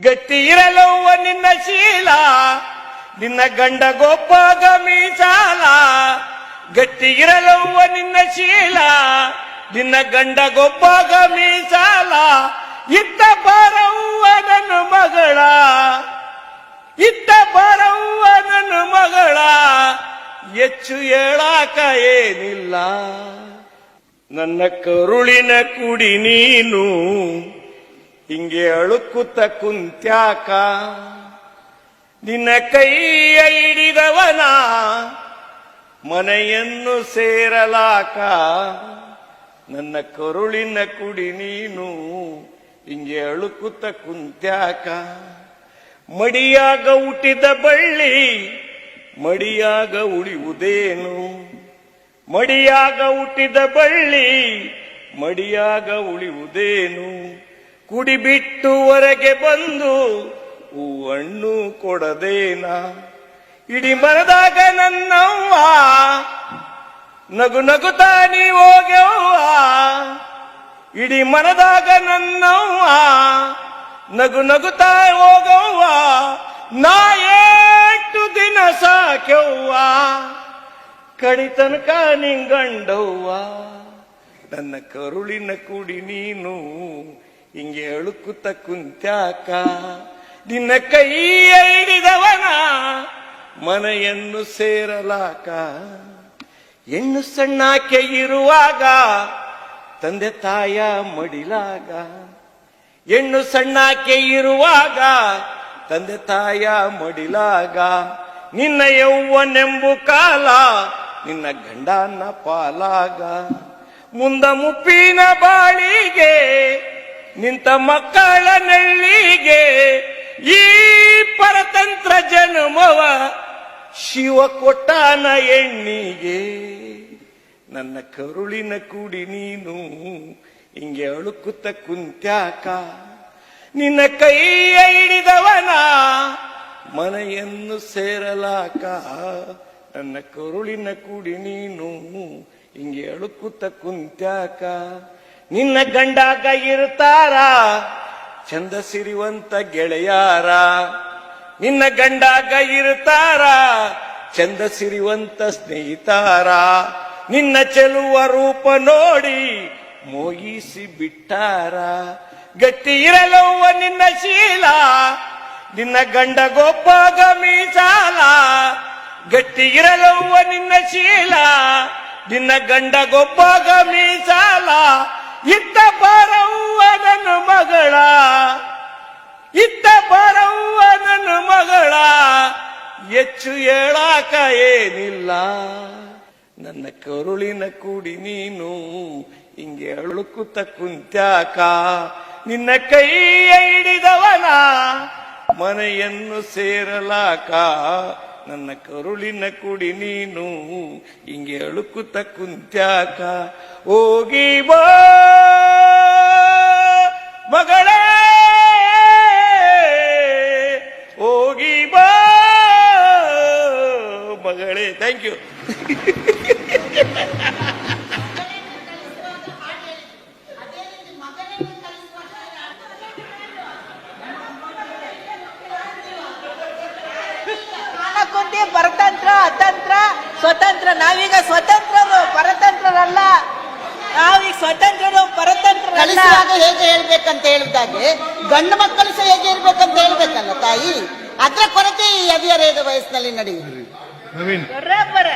ಗಟ್ಟಿ ಇರಲವ್ವ ನಿನ್ನ ಶೀಲ, ನಿನ್ನ ಗಂಡ ಗೊಬ್ಬ ಮೀಸಾಲ. ಗಟ್ಟಿ ಇರಲವ್ವ ನಿನ್ನ ಶೀಲ, ನಿನ್ನ ಗಂಡ ಗೊಬ್ಬ ಮೀಸಾಲ. ಇತ್ತ ಬಾರವ್ವ ನನ್ನ ಮಗಳ, ಇತ್ತ ಬಾರವ್ವ ನನ್ನ ಮಗಳ. ಹೆಚ್ಚು ಹೇಳಾಕ ಏನಿಲ್ಲ. ನನ್ನ ಕರುಳಿನ ಕುಡಿ ನೀನು ಹಿಂಗೆ ಅಳುಕುತ್ತ ಕುಂತ್ಯಾಕ, ನಿನ್ನ ಕೈಯ ಹಿಡಿದವನ ಮನೆಯನ್ನು ಸೇರಲಾಕ, ನನ್ನ ಕರುಳಿನ ಕುಡಿ ನೀನು ಹಿಂಗೆ ಅಳುಕುತ್ತ ಕುಂತ್ಯಾಕ. ಮಡಿಯಾಗ ಹುಟ್ಟಿದ ಬಳ್ಳಿ, ಮಡಿಯಾಗ ಉಳಿಯುವುದೇನು? ಮಡಿಯಾಗ ಹುಟ್ಟಿದ ಬಳ್ಳಿ, ಮಡಿಯಾಗ ಉಳಿಯುವುದೇನು? ಕುಡಿಬಿಟ್ಟು ಹೊರಗೆ ಬಂದು ಹೂವಣ್ಣು ಕೊಡದೇನ? ಇಡೀ ಮರದಾಗ ನನ್ನವ್ವ, ನಗು ನಗುತ್ತಾ ನೀ ಹೋಗ್ಯವ್ವ. ಇಡೀ ಮನದಾಗ ನನ್ನವ್ವ, ನಗು ನಗುತ್ತಾ ಹೋಗವ್ವ ನಾ ಎಷ್ಟು ದಿನ ಸಾಕ್ಯವ್ವ. ಕಡಿತನಕ ನಿಂಗಂಡವ್ವ. ನನ್ನ ಕರುಳಿನ ಕುಡಿ ನೀನು ಹಿಂಗೆ ಅಳುಕುತ್ತ ಕುಂತ್ಯಾಕ, ನಿನ್ನ ಕೈ ಹಿಡಿದವನ ಮನೆಯನ್ನು ಸೇರಲಾಕ. ಹೆಣ್ಣು ಸಣ್ಣಾಕೆ ಇರುವಾಗ, ತಂದೆ ತಾಯ ಮಡಿಲಾಗ. ಹೆಣ್ಣು ಸಣ್ಣಾಕೆ ಇರುವಾಗ, ತಂದೆ ತಾಯ ಮಡಿಲಾಗ. ನಿನ್ನ ಯೌವನೆಂಬು ಕಾಲ, ನಿನ್ನ ಗಂಡನ ಪಾಲಾಗ. ಮುಂದ ಮುಪ್ಪಿನ ಬಾಳಿಗೆ ನಿಂತ ಮಕ್ಕಳ ನಳ್ಳಿಗೆ ಈ ಪರತಂತ್ರ ಜನ್ಮವ ಶಿವ ಕೊಟ್ಟಾನ ಎಣ್ಣಿಗೆ. ನನ್ನ ಕರುಳಿನ ಕುಡಿ ನೀನು ಹಿಂಗೆ ಅಳುಕುತ್ತ ಕುಂತ್ಯಾಕ. ನಿನ್ನ ಕೈಯ ಹಿಡಿದವನ ಮನೆಯನ್ನು ಸೇರಲಾಕ. ನನ್ನ ಕರುಳಿನ ಕುಡಿ ನೀನು ಹಿಂಗೆ ಅಳುಕುತ್ತ ಕುಂತ್ಯಾಕ. ನಿನ್ನ ಗಂಡಾಗ ಇರ್ತಾರ? ಚಂದ ಸಿರಿವಂತ ಗೆಳೆಯಾರ. ನಿನ್ನ ಗಂಡಾಗ ಇರ್ತಾರ? ಚಂದ ಸಿರಿವಂತ ಸ್ನೇಹಿತಾರ. ನಿನ್ನ ಚೆಲುವ ರೂಪ ನೋಡಿ ಮೋಗಿಸಿ ಬಿಟ್ಟಾರ. ಗಟ್ಟಿ ಇರಲವ್ವ ನಿನ್ನ ಶೀಲ. ನಿನ್ನ ಗಂಡ ಗೊಬ್ಬ ಮೀಸಾಲ. ಗಟ್ಟಿ ಇರಲವ್ವ ನಿನ್ನ ಶೀಲ. ನಿನ್ನ ಗಂಡ ಗೊಬ್ಬ ಮೀಸಾಲ. ಇತ್ತ ಬಾರವ್ವ ನನ್ನ ಮಗಳ, ಇತ್ತ ಬಾರವ್ವ ನನ್ನ ಮಗಳ, ಹೆಚ್ಚು ಹೇಳಾಕ ಏನಿಲ್ಲ. ನನ್ನ ಕರುಳಿನ ಕೂಡಿ ನೀನು ಹಿಂಗೆ ಅಳುಕುತ್ತ ಕುಂತ್ಯಾಕ, ನಿನ್ನ ಕೈಯ ಹಿಡಿದವನ ಮನೆಯನ್ನು ಸೇರಲಾಕ ನನ್ನ ಕರುಳಿನ ಕುಡಿ ನೀನು, ಹಿಂಗೆ ಅಳುಕುತ್ತ ಕುಂತ್ಯಾಕ. ಹೋಗಿ ಬಾ, ಮಗಳೇ. ಹೋಗಿ ಬಾ, ಮಗಳೇ. ಥ್ಯಾಂಕ್ ಯು ಕಾಲಕ್ಕೊಂದೇ ಪರತಂತ್ರ ಅತಂತ್ರ ಸ್ವತಂತ್ರ. ನಾವೀಗ ಸ್ವತಂತ್ರರು ಪರತಂತ್ರರಲ್ಲ. ನಾವೀಗ ಸ್ವತಂತ್ರರು ಪರತಂತ್ರರಲ್ಲ. ಕಲಿಸುವಾಗ ಹೇಗೆ ಹೇಳ್ಬೇಕಂತ ಹೇಳಿದಾಗೆ ಗಂಡು ಮಕ್ಕಳು ಸಹ ಹೇಗೆ ಇರ್ಬೇಕಂತ ಹೇಳ್ಬೇಕಲ್ಲ ತಾಯಿ? ಅದ್ರ ಕೊರತೆ ಈ ಹದಿಹರೆಯದ ವಯಸ್ಸಿನಲ್ಲಿ ನಡೆಯುವುದು. ಬರೋಬ್ಬರ